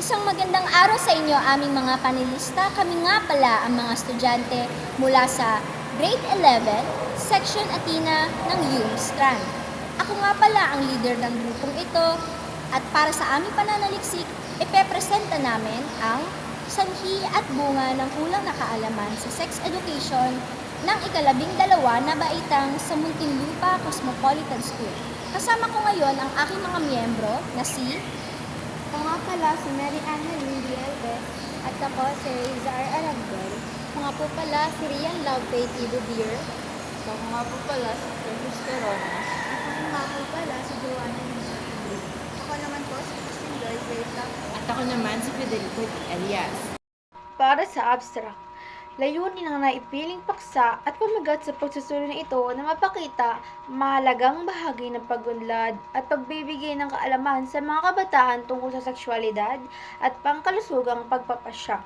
Isang magandang araw sa inyo aming mga panelista. Kami nga pala ang mga estudyante mula sa Grade 11, Section Atina ng UM Strand. Ako nga pala ang leader ng grupong ito at para sa aming pananaliksik, ipepresenta namin ang sanhi at bunga ng kulang na kaalaman sa sex education ng ikalabing dalawa na baitang sa Muntinlupa Cosmopolitan School. Kasama ko ngayon ang aking mga miyembro na si Ako nga pala si Mary Anna Lindy Alves at ako si Rizar Aragdel. Ako nga po pala si Rian Lovey Tibubier. Ako nga po pala si Precious Corona. Ako nga po pala si Joanna Nizaki. Ako naman po si Christine Rita. At ako naman si Federico D. Alias. Para sa abstract, layunin ang naipiling paksa at pamagat sa pagsusunod na ito na mapakita mahalagang bahagi ng pagunlad at pagbibigay ng kaalaman sa mga kabataan tungkol sa sexualidad at pangkalusugang pagpapasya.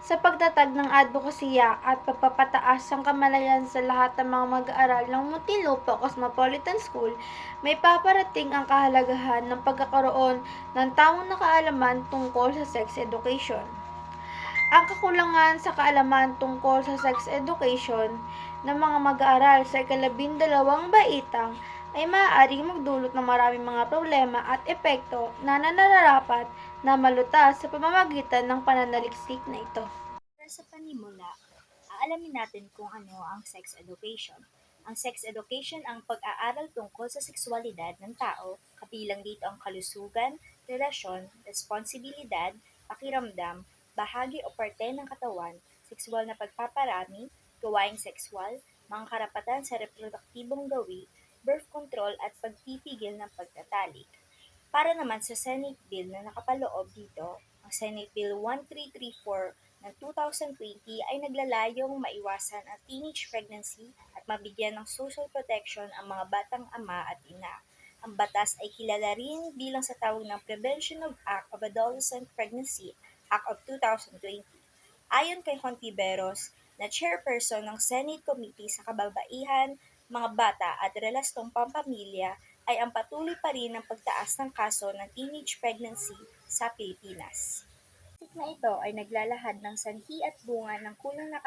Sa pagtatag ng advokasya at pagpapataas ng kamalayan sa lahat ng mga mag-aaral ng Muntinlupa Cosmopolitan School, may paparating ang kahalagahan ng pagkakaroon ng tamang na kaalaman tungkol sa sex education. Ang kakulangan sa kaalaman tungkol sa sex education ng mga mag-aaral sa ikalabindalawang baitang ay maaaring magdulot ng maraming mga problema at epekto na nananarapat na malutas sa pamamagitan ng pananaliksik na ito. Sa panimula, aalamin natin kung ano ang sex education. Ang sex education ang pag-aaral tungkol sa sexualidad ng tao, kabilang dito ang kalusugan, relasyon, responsibilidad, pakiramdam, bahagi o parte ng katawan, sexual na pagpaparami, gawaing sexual, mga karapatan sa reproduktibong gawi, birth control at pagpipigil ng pagtatalik. Para naman sa Senate Bill na nakapaloob dito, ang Senate Bill 1334 ng 2020 ay naglalayong maiwasan ang teenage pregnancy at mabigyan ng social protection ang mga batang ama at ina. Ang batas ay kilala rin bilang sa tawag ng Prevention of Act of Adolescent Pregnancy Act of 2020. Ayon kay Hontiveros, na chairperson ng Senate Committee sa Kababaihan, mga bata at relastong pampamilya ay ang patuloy pa rin ng pagtaas ng kaso ng teenage pregnancy sa Pilipinas. Tip na ito ay naglalahad ng sanhi at bunga ng kulang na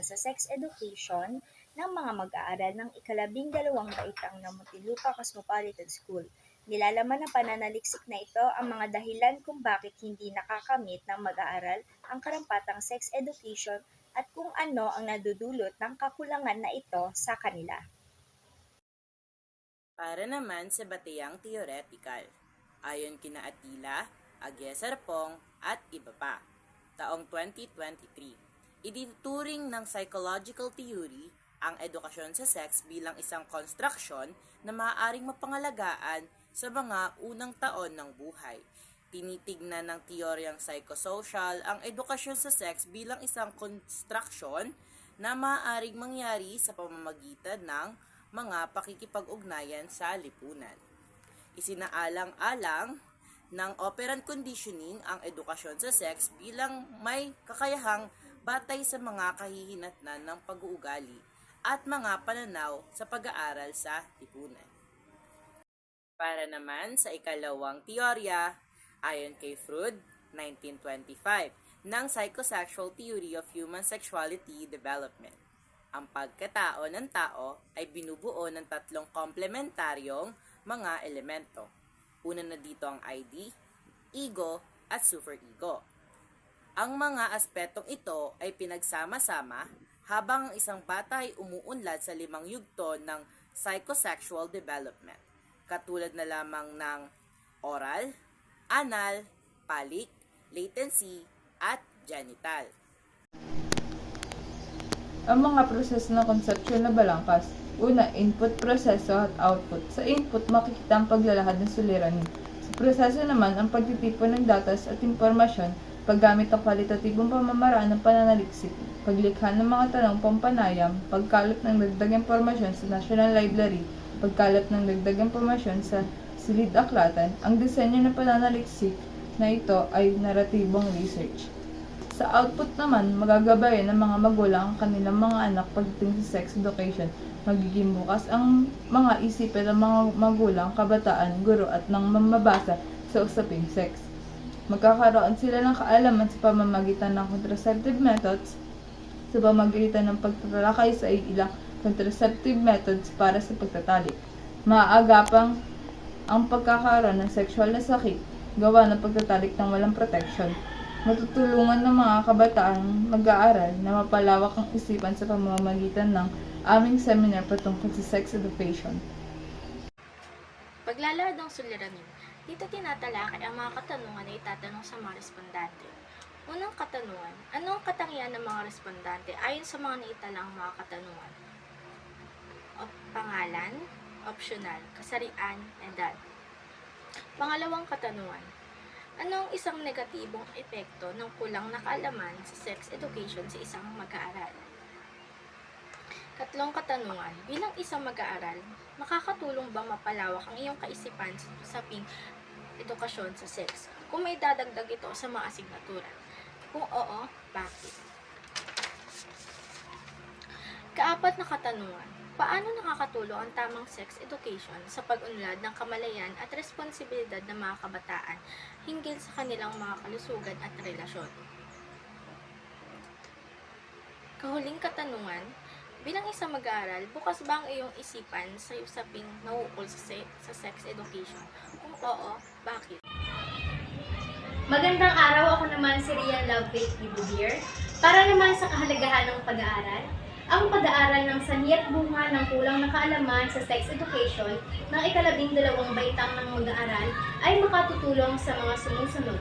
sa sex education ng mga mag-aaral ng ikalabing dalawang baitang ng Muntinlupa Cosmopolitan School. Nilalaman ng pananaliksik na ito ang mga dahilan kung bakit hindi nakakamit ng mag-aaral ang karampatang sex education at kung ano ang nadudulot ng kakulangan na ito sa kanila. Para naman sa bateyang theoretical, ayon kina Atila, Agya Sarpong, at iba pa. Taong 2023, idituring ng psychological theory ang edukasyon sa sex bilang isang construction na maaaring mapangalagaan sa mga unang taon ng buhay. Tinitignan ng teoryang psychosocial ang edukasyon sa sex bilang isang construction na maaaring mangyari sa pamamagitan ng mga pakikipag-ugnayan sa lipunan. Isinaalang-alang ng operant conditioning ang edukasyon sa sex bilang may kakayahang batay sa mga kahihinatnan ng pag-uugali at mga pananaw sa pag-aaral sa lipunan. Para naman sa ikalawang teorya, ayon kay Freud, 1925, ng Psychosexual Theory of Human Sexuality Development. Ang pagkatao ng tao ay binubuo ng tatlong komplementaryong mga elemento. Una na dito ang ID, ego, at superego. Ang mga aspetong ito ay pinagsama-sama habang ang isang bata ay umuunlad sa limang yugto ng psychosexual development, katulad na lamang ng oral, anal, palik, latency, at genital. Ang mga proseso ng conceptual na balangkas. Una, input proseso at output. Sa input, makikita ang paglalahad ng suliranin. Sa proseso naman, ang pagtitipon ng datos at impormasyon, paggamit ng kwalitatibong pamamaraan ng pananaliksik, paglikha ng mga tanong pampanayam, pagkalap ng dagdag impormasyon sa National Library, pagkalap ng dagdag impormasyon sa silid aklatan, ang disenyo ng pananaliksik na ito ay naratibong research. Sa output naman, magagabayan ng mga magulang ang kanilang mga anak pagdating sa sex education. Magiging bukas ang mga isipan ng mga magulang, kabataan, guro at ng mamabasa sa usaping sex. Magkakaroon sila ng kaalaman sa pamamagitan ng contraceptive methods, sa pamamagitan ng pagtatalakay sa ilang contraceptive methods para sa pagtatalik. Maaagapang ang pagkakaroon ng sexual na sakit gawa ng pagtatalik ng walang protection. Matutulungan ng mga kabataan mag-aaral na mapalawak ang isipan sa pamamagitan ng aming seminar patungkol sa sex education. Paglalahad ng suliranin, dito tinatalakay ang mga katanungan na itatanong sa mga respondente. Unang katanungan, ano ang katangian ng mga respondente ayon sa mga naitalang mga katanungan? O pangalan, optional, kasarian, edad. Pangalawang katanungan, ano ang isang negatibong epekto ng kulang na kaalaman sa sex education sa isang mag-aaral? Katlong katanungan, bilang isang mag-aaral, makakatulong bang mapalawak ang iyong kaisipan sa usaping edukasyon sa sex? Kung may dadagdag ito sa mga asignatura. Kung oo, bakit? Kaapat na katanungan, paano nakakatulong ang tamang sex education sa pag-unlad ng kamalayan at responsibilidad ng mga kabataan hinggil sa kanilang mga kalusugan at relasyon? Kahuling katanungan, bilang isang mag-aaral, bukas ba ang iyong isipan sa usaping nauukol sa, se- sa sex education? Kung oo, bakit? Magandang araw, ako naman si Rian Love Faith Ibudir. Para naman sa kahalagahan ng pag-aaral, ang pag-aaral ng sanhi at bunga ng kulang na kaalaman sa sex education ng ikalabing dalawang baitang ng mag-aaral ay makatutulong sa mga sumusunod.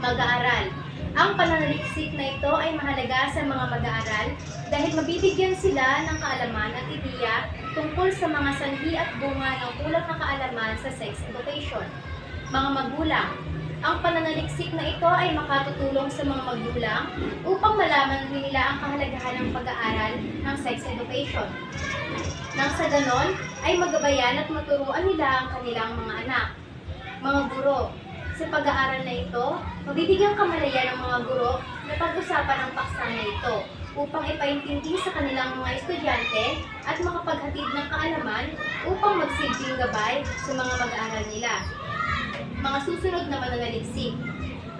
Mag-aaral. Ang pananaliksik na ito ay mahalaga sa mga mag-aaral dahil mabibigyan sila ng kaalaman at ideya tungkol sa mga sanhi at bunga ng kulang na kaalaman sa sex education. Mga magulang, ang pananaliksik na ito ay makatutulong sa mga magulang upang malaman din nila ang kahalagahan ng pag-aaral ng sex education. Nang sa ganon, ay magabayan at maturuan nila ang kanilang mga anak. Mga guro, sa pag-aaral na ito, mabibigyan kamalayan ng mga guro na pag-usapan ang paksa na ito upang ipaintindi sa kanilang mga estudyante at makapaghatid ng kaalaman upang magsilbing gabay sa mga mag-aaral nila mga susunod na mananaliksik.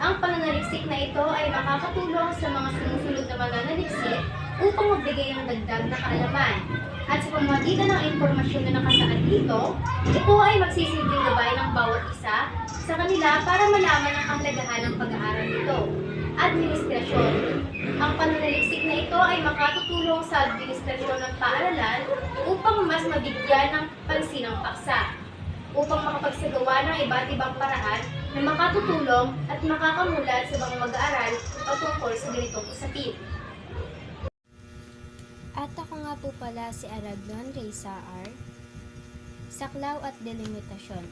Ang pananaliksik na ito ay makakatulong sa mga sumusunod na mananaliksik upang magbigay ng dagdag na kaalaman. At sa pamamagitan ng impormasyon na nakasaad dito, ito ay magsisilbing gabay ng bawat isa sa kanila para malaman ang kahalagahan ng pag-aaral nito. Administrasyon. Ang pananaliksik na ito ay makatutulong sa administrasyon ng paaralan upang mas mabigyan ng pansin ang paksa upang makapagsagawa ng iba't ibang paraan na makatutulong at makakamulat sa mga mag-aaral patungkol sa ganitong usapin. At ako nga po pala si Araglon Ray Saar. Saklaw at delimitasyon.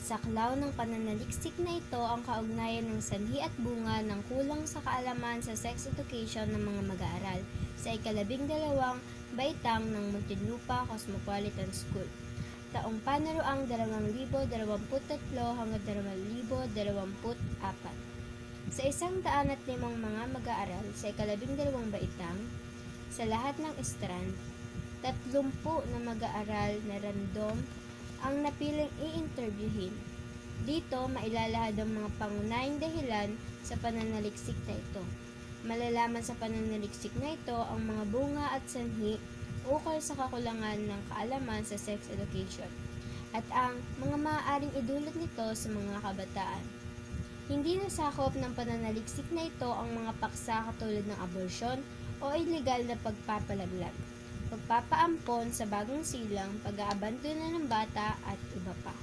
Saklaw ng pananaliksik na ito ang kaugnayan ng sanhi at bunga ng kulang sa kaalaman sa sex education ng mga mag-aaral sa ikalabing dalawang baitang ng Muntinlupa Cosmopolitan School. Taong panaroang 2023 hanggang 2024. Sa isang daan at limang mga mag-aaral sa ikalabing dalawang baitang, sa lahat ng strand, tatlumpu na mag-aaral na random ang napiling i-interviewin. Dito, mailalahad ang mga pangunahing dahilan sa pananaliksik na ito. Malalaman sa pananaliksik na ito ang mga bunga at sanhi ukol sa kakulangan ng kaalaman sa sex education at ang mga maaaring idulot nito sa mga kabataan. Hindi nasakop ng pananaliksik na ito ang mga paksa katulad ng abortion o illegal na pagpapalaglag, pagpapaampon sa bagong silang, pag-aabandona ng bata at iba pa.